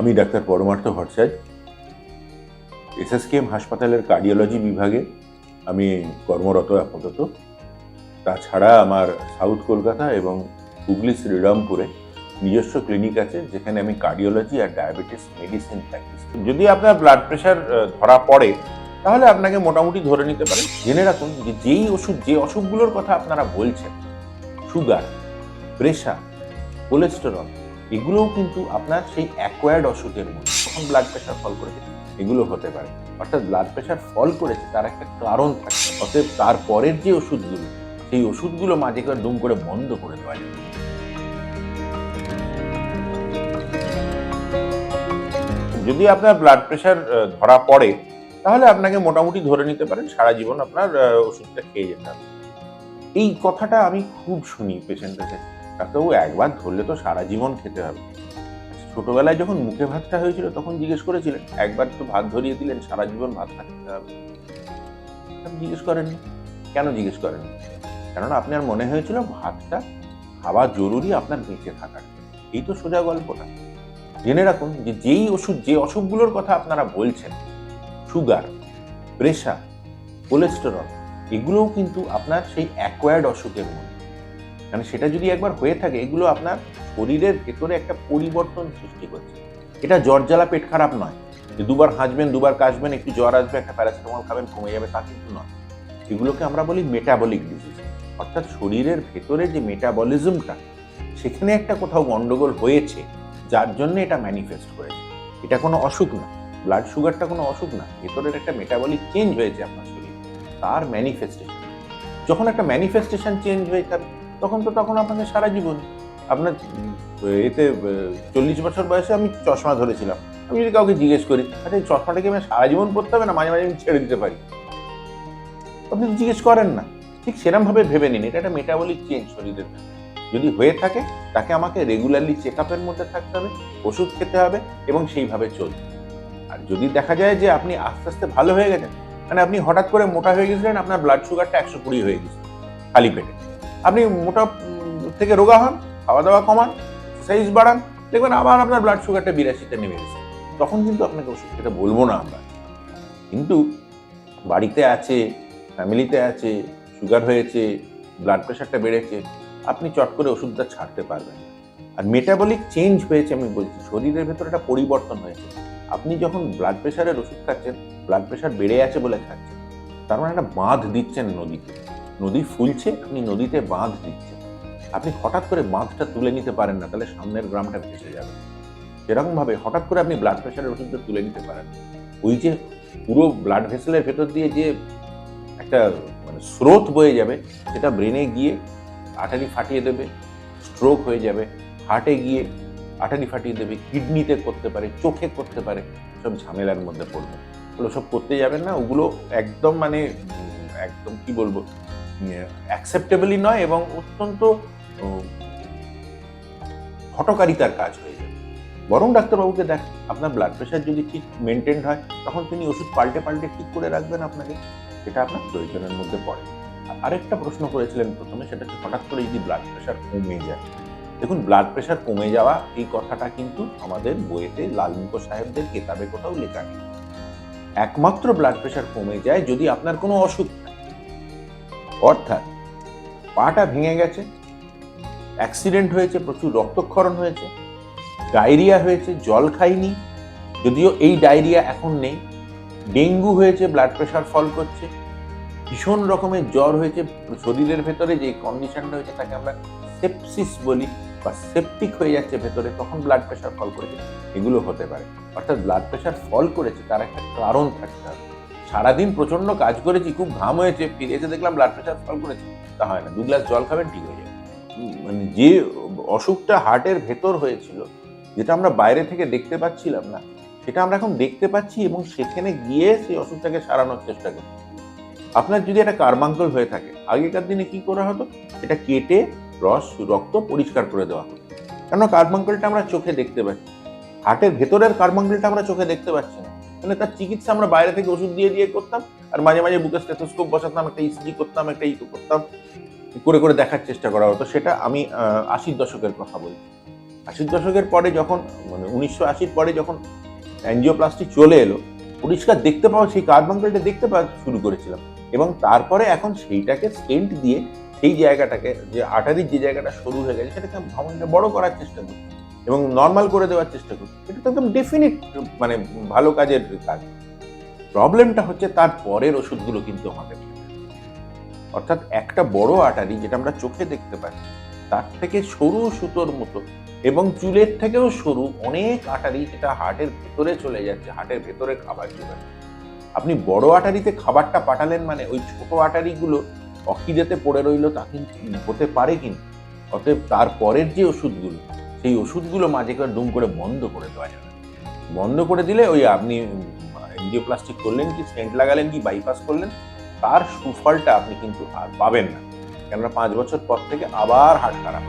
আমি doctor Paramartha Bhattacharya, SSKM হাসপাতালের cardiology বিভাগে আমি কর্মরত আপাতত। তাছাড়া আমার সাউথ কলকাতা এবং হুগলি শ্রীরামপুরে নিজস্ব ক্লিনিক আছে, যেখানে আমি কার্ডিওলজি আর ডায়াবেটিস মেডিসিন প্র্যাকটিস যদি আপনার ব্লাড প্রেশার ধরা পড়ে, তাহলে আপনাকে মোটামুটি ধরে নিতে পারেন। জেনে রাখুন যে যেই ওষুধ, যে অসুখগুলোর কথা আপনারা বলছেন সুগার প্রেশার কোলেস্টেরল এগুলোও কিন্তু আপনার সেই অ্যাকোয়ার্ড অসুখের মধ্যে তখন ব্লাড প্রেশার ফল করেছে এগুলো হতে পারে। অর্থাৎ ব্লাড প্রেশার ফল করেছে, তার একটা কারণ থাকে। অতএব তারপরের যে ওষুধগুলো, সেই ওষুধগুলো মাঝে করে দুম করে বন্ধ করে দেওয়া যায়। যদি আপনার ব্লাড প্রেশার ধরা পড়ে, তাহলে আপনাকে মোটামুটি ধরে নিতে পারেন, সারা জীবন আপনার ওষুধটা খেয়ে যেতে হবে। এই কথাটা আমি খুব শুনি পেশেন্টের কাছে। ডাক্তারবাবু একবার ধরলে তো সারা জীবন খেতে হবে। ছোটবেলায় যখন মুখে ভাতটা হয়েছিল তখন জিজ্ঞেস করেছিলেন, একবার তো ভাত ধরিয়ে দিলেন, সারা জীবন ভাত খেতে হবে জিজ্ঞেস করেননি। কেন জিজ্ঞেস করেননি? কেননা আপনার মনে হয়েছিল ভাতটা খাওয়া জরুরি আপনার বেঁচে থাকার। এই তো সোজা গল্পটা। জেনে রাখুন যে যেই ওষুধ, যে অসুখগুলোর কথা আপনারা বলছেন, সুগার, প্রেশার, কোলেস্টেরল, এগুলোও কিন্তু আপনার সেই অ্যাকোয়ার্ড অসুখের মধ্যে। মানে সেটা যদি একবার হয়ে থাকে, এগুলো আপনার শরীরের ভেতরে একটা পরিবর্তন সৃষ্টি করছে। এটা জ্বর জ্বালা পেট খারাপ নয়। যে দুবার হাঁচবেন, দুবার কাশবেন, একটু জ্বর আসবে, একটা প্যারাসিটামল খাবেন, কমে যাবে, তা কিন্তু নয়। এগুলোকে আমরা বলি মেটাবলিক ডিজিজ অর্থাৎ শরীরের ভেতরে যে মেটাবলিজমটা সেখানে একটা কোথাও গন্ডগোল হয়েছে, যার জন্য এটা ম্যানিফেস্ট করেছে এটা কোনো অসুখ না। ব্লাড সুগারটা কোনো অসুখ না। ভেতরের একটা মেটাবলিক চেঞ্জ হয়েছে আপনার শরীরে। তার ম্যানিফেস্টেশন যখন একটা ম্যানিফেস্টেশন চেঞ্জ হয়ে যাবে তখন তো তখন আপনাকে সারা জীবন। আপনার এতে চল্লিশ বছর বয়সে আমি চশমা ধরেছিলাম। আমি যদি কাউকে জিজ্ঞেস করি আচ্ছা এই চশমাটাকে আমি সারা জীবন পড়তে হবে না? মাঝে মাঝে আমি ছেড়ে দিতে পারি। আপনি জিজ্ঞেস করেন না। ঠিক সেরমভাবে ভেবে নিন, এটা একটা মেটাবলিক চেঞ্জ শরীরের যদি হয়ে থাকে, তাকে আমাকে রেগুলারলি চেক আপের মধ্যে থাকতে হবে, ওষুধ খেতে হবে এবং সেইভাবে চলতে হবে। আর যদি দেখা যায় যে আপনি আস্তে আস্তে ভালো হয়ে গেছেন মানে আপনি হঠাৎ করে মোটা হয়ে গেছিলেন, আপনার ব্লাড সুগারটা একশো কুড়ি হয়ে গেছে, খালি পেটে। আপনি মোটা থেকে রোগা হন খাওয়া দাওয়া কমান সাইজ বাড়ান, দেখবেন আবার আপনার ব্লাড সুগারটা বিরাশিতে নেমে গেছে। তখন কিন্তু আপনাকে ওষুধ খেতে বলব না আমরা। কিন্তু বাড়িতে আছে ফ্যামিলিতে আছে সুগার হয়েছে ব্লাড প্রেশারটা বেড়েছে, আপনি চট করে ওষুধটা ছাড়তে পারবেন। আর মেটাবলিক চেঞ্জ হয়েছে আমি বলছি, শরীরের ভেতরে একটা পরিবর্তন হয়েছে। আপনি যখন ব্লাড প্রেশারের ওষুধ খাচ্ছেন ব্লাড প্রেশার বেড়ে আছে বলে খাচ্ছেন, তার মানে একটা বাঁধ দিচ্ছেন নদীতে। নদী ফুলছে, আপনি নদীতে বাঁধ দিচ্ছেন। আপনি হঠাৎ করে বাঁধটা তুলে নিতে পারেন না, তাহলে সামনের গ্রামটা ভেসে যাবে। সেরকম ভাবে হঠাৎ করে আপনি ব্লাড প্রেশারের ওষুধটা তুলে নিতে পারেন। ওই যে পুরো ব্লাড ভেসেলের ভেতর দিয়ে যে একটা মানে স্রোত বয়ে যাবে, সেটা ব্রেনে গিয়ে আটারি ফাটিয়ে দেবে স্ট্রোক হয়ে যাবে হার্টে গিয়ে আটারি ফাটিয়ে দেবে কিডনিতে করতে পারে, চোখে করতে পারে, সব ঝামেলার মধ্যে পড়বে। ওগুলো সব করতে যাবেন না, ওগুলো একদম মানে একদম কি বলব অ্যাকসেপ্টেবলই নয় এবং অত্যন্ত হটকারিতার কাজ হয়ে যাবে বরং ডাক্তারবাবুকে দেখ, আপনার ব্লাড প্রেশার যদি ঠিক মেনটেন হয়, তখন তিনি ওষুধ পাল্টে পাল্টে ঠিক করে রাখবেন আপনাকে, সেটা আপনার প্রয়োজনের মধ্যে পড়ে। আরেকটা প্রশ্ন করেছিলেন প্রথমে সেটা হঠাৎ করে যদি ব্লাড প্রেশার কমে যায়। দেখুন ব্লাড প্রেশার কমে যাওয়া, এই কথাটা কিন্তু আমাদের বইয়েতে লালমুখ সাহেবদের কেতাবে কোথাও লেখা নেই। একমাত্র ব্লাড প্রেশার কমে যায় যদি আপনার কোনো অসুখ অর্থাৎ পাটা ভেঙে গেছে অ্যাক্সিডেন্ট হয়েছে, প্রচুর রক্তক্ষরণ হয়েছে ডায়রিয়া হয়েছে, জল খাইনি, যদিও এই ডায়রিয়া এখন নেই, ডেঙ্গু হয়েছে ব্লাড প্রেশার ফল করছে, ভীষণ রকমের জ্বর হয়েছে, শরীরের ভেতরে যে কন্ডিশনটা হয়েছে তাকে আমরা সেপসিস বলি বা সেপটিক হয়ে যাচ্ছে ভেতরে, তখন ব্লাড প্রেশার ফল করেছে, এগুলো হতে পারে। অর্থাৎ ব্লাড প্রেশার ফল করেছে, তার একটা কারণ থাকতে হবে। সারাদিন প্রচণ্ড কাজ করেছি, খুব ঘাম হয়েছে, ফিরে এসে দেখলাম ব্লাড প্রেশার ফল করেছে। তা হয় না, দু গ্লাস জল খাবেন, ঠিক হয়ে যাবে। মানে যে অসুখটা হার্টের ভেতর হয়েছিল, যেটা আমরা বাইরে থেকে দেখতে পাচ্ছিলাম না, সেটা আমরা এখন দেখতে পাচ্ছি এবং সেখানে গিয়ে সেই অসুখটাকে সারানোর চেষ্টা করছি। আপনার যদি একটা কার্বাঙ্কল হয়ে থাকে, আগেকার দিনে কি করা হতো? এটা কেটে, রস, রক্ত পরিষ্কার করে দেওয়া হতো। কেন কার্বাঙ্কলটা আমরা চোখে দেখতে পাচ্ছি হার্টের ভেতরের কার্বাঙ্কলটা আমরা চোখে দেখতে পাচ্ছি না। মানে তার চিকিৎসা আমরা বাইরে থেকে ওষুধ দিয়ে দিয়ে করতাম, আর মাঝে মাঝে বুকে স্টেথোস্কোপ বসাতাম, একটা ইসিজি করতাম, একটা ইকো করতাম, করে করে দেখার চেষ্টা করা হতো। সেটা আমি আশির দশকের কথা বলছি আশির দশকের পরে যখন মানে উনিশশো আশির পরে যখন অ্যাঞ্জিওপ্লাস্টি চলে এলো, পরিষ্কার দেখতে পাওয়া, সেই কার্বাঙ্কেলটা দেখতে পাওয়া শুরু করেছিলাম। এবং তারপরে এখন সেইটাকে স্টেন্ট দিয়ে সেই জায়গাটাকে, যে আটারির যে জায়গাটা সরু হয়ে গেছে, সেটাকে ধমনীটা বড় করার চেষ্টা করছি। এবং নর্মাল করে দেওয়ার চেষ্টা করছি এটা তো একদম ডেফিনিট মানে ভালো কাজের কাজ। প্রবলেমটা হচ্ছে তার পরের ওষুধগুলো কিন্তু আমাদের অর্থাৎ একটা বড় আটারি যেটা আমরা চোখে দেখতে পাই, তার থেকে সরু সুতোর মতো এবং চুলের থেকেও সরু অনেক আটারি যেটা হার্টের ভেতরে চলে যাচ্ছে হার্টের ভেতরে খাবার যোগায় আপনি বড় আটারিতে খাবারটা পাঠালেন মানে ওই ছোট আটারিগুলো অখিদেতে পড়ে রইল, তা কিন্তু হতে পারে কিন্তু। অতএব তারপরের যে ওষুধগুলো সেই ওষুধগুলো মাঝে করে ডুম করে বন্ধ করে দেওয়া যাবে। বন্ধ করে দিলে ওই আপনি এনজিওপ্লাস্টিক করলেন কি, স্টেন্ট লাগালেন কি, বাইপাস করলেন, তার সুফলটা আপনি কিন্তু আর পাবেন না। কেননা পাঁচ বছর পর থেকে আবার হাট খারাপ।